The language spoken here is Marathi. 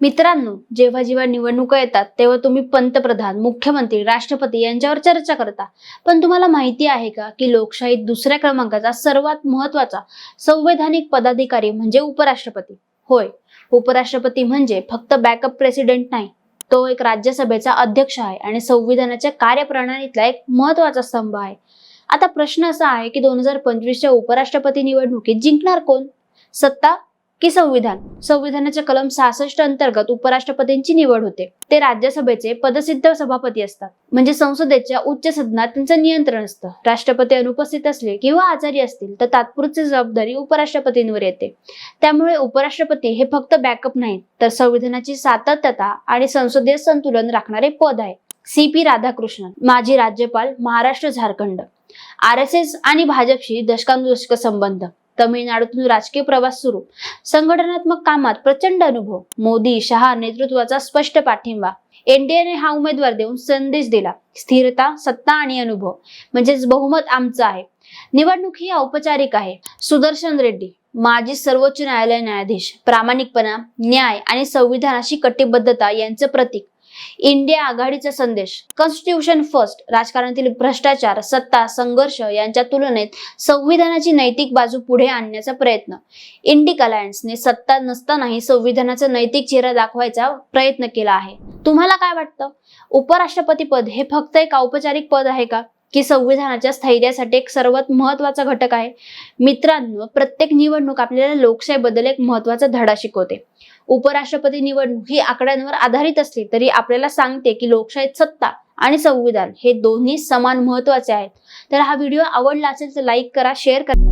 मित्रांनो जेव्हा जेव्हा निवडणुका येतात तेव्हा तुम्ही पंतप्रधान मुख्यमंत्री राष्ट्रपती यांच्यावर चर्चा करता. पण तुम्हाला माहिती आहे का की लोकशाहीत दुसऱ्या क्रमांकाचा सर्वात महत्त्वाचा संवैधानिक पदाधिकारी म्हणजे उपराष्ट्रपती? होय. उपराष्ट्रपती म्हणजे फक्त बॅकअप प्रेसिडेंट नाही तो एक राज्यसभेचा अध्यक्ष आहे आणि संविधानाच्या कार्यप्रणालीतला एक महत्त्वाचा स्तंभ आहे. आता प्रश्न असा आहे की दोन हजार पंचवीसच्या उपराष्ट्रपती निवडणुकीत जिंकणार कोण? सत्ता की संविधान. संविधानाच्या कलम सहासष्ट अंतर्गत उपराष्ट्रपतींची निवड होते. ते राज्यसभेचे पदसिद्ध सभापती असतात. म्हणजे संसदेच्या उच्च सदनात त्यांचं नियंत्रण असतं. राष्ट्रपती अनुपस्थित असले किंवा आजारी असतील तर तात्पुरती जबाबदारी उपराष्ट्रपतींवर येते. त्यामुळे उपराष्ट्रपती हे फक्त बॅकअप नाहीत तर संविधानाची सातत्यता आणि संसदीय संतुलन राखणारे पद आहे. सी पी राधाकृष्णन माजी राज्यपाल Maharashtra Jharkhand. R S S आणि भाजपशी दशकानुदशक संबंध. तमिळनाडूतून राजकीय प्रवास सुरू. संघटनात्मक कामात प्रचंड अनुभव. मोदी शहा नेतृत्वाचा स्पष्ट पाठिंबा. एनडीएने हा उमेदवार देऊन संदेश दिला. स्थिरता सत्ता आणि अनुभव. म्हणजेच बहुमत आमचं आहे. निवडणूक ही औपचारिक आहे. सुदर्शन रेड्डी. माजी सर्वोच्च न्यायालय न्यायाधीश प्रामाणिकपणा न्याय आणि संविधानाशी कटिबद्धता यांचं प्रतीक. इंडिया आघाडीचा संदेश. कॉन्स्टिट्यूशन फर्स्ट राजकारणातील भ्रष्टाचार सत्ता संघर्ष यांच्या तुलनेत संविधानाची नैतिक बाजू पुढे आणण्याचा प्रयत्न. इंडिक अलायन्सने सत्ता नसतानाही संविधानाचा नैतिक चेहरा दाखवायचा प्रयत्न केला आहे. तुम्हाला काय वाटतं? उपराष्ट्रपती पद हे फक्त एक औपचारिक पद आहे का? की संविधानाच्या स्थैर्यासाठी एक सर्वात महत्त्वाचा घटक आहे. मित्रांनो प्रत्येक निवडणूक आपल्याला लोकशाहीबद्दल एक महत्त्वाचा धडा शिकवते. उपराष्ट्रपती निवडणूक ही आकड्यांवर आधारित असली तरी आपल्याला सांगते की लोकशाहीत सत्ता आणि संविधान हे दोन्ही समान महत्त्वाचे आहेत. तर हा व्हिडिओ आवडला असेल तर लाईक करा शेअर करा.